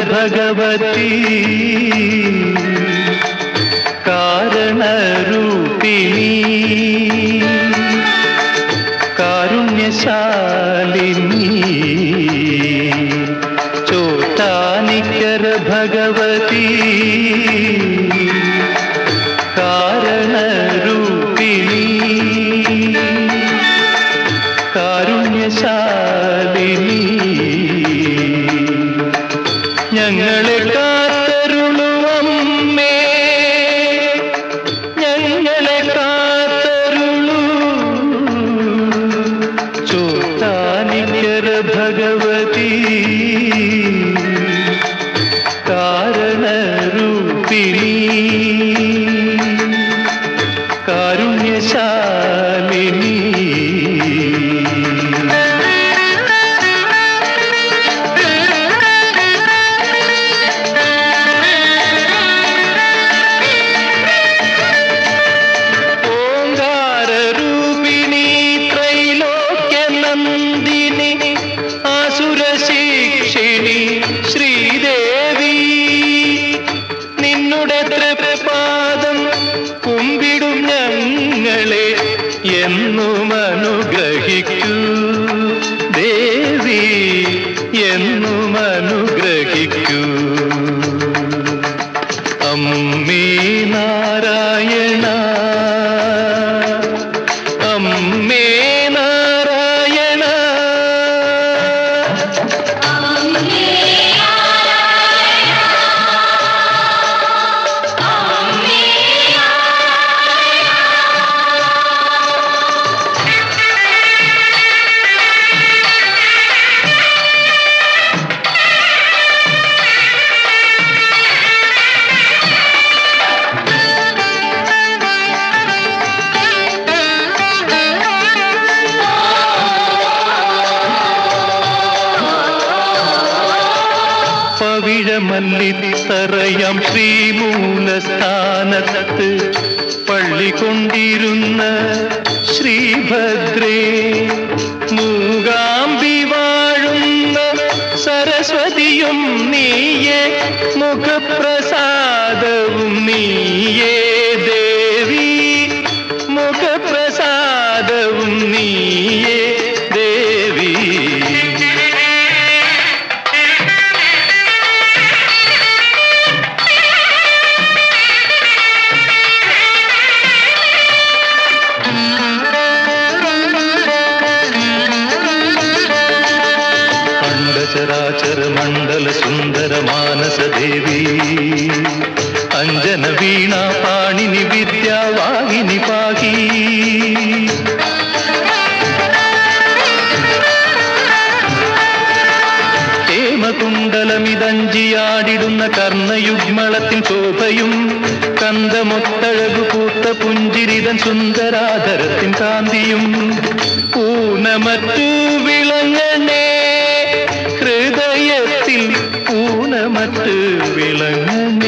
भगवती। कारण कारणरूपिणी कारुण्यशालिनी। चोटानिकर भगवती। कारणरूपिणी कारुण्यशालिनी। എന്നും അനുഗ്രഹിക്കൂ പവിഴമല്ലിത്തറയാം ശ്രീമൂലസ്ഥാനത്ത് പള്ളി കൊണ്ടിരുന്ന ശ്രീഭദ്രേ. അണ്ടചരാചര മണ്ഡല സുന്ദര മാനസ ദേവി. അഞ്ജന വീണ പാണിനി വിദ്യാവാഹിനി പാഹി. ഹേമകുണ്ടലമിതഞ്ചിയാടിടുന്ന കർണയുഗ്മളത്തിൻ ശോഭയും കന്തമൊത്തഴകു പൂത്ത പുഞ്ചിരിതൻ സുന്ദരാധരത്തിൻ കാന്തിയും. ഊനമറ്റു വിളങ്ങണേ ஊனமத்து விளங்குமே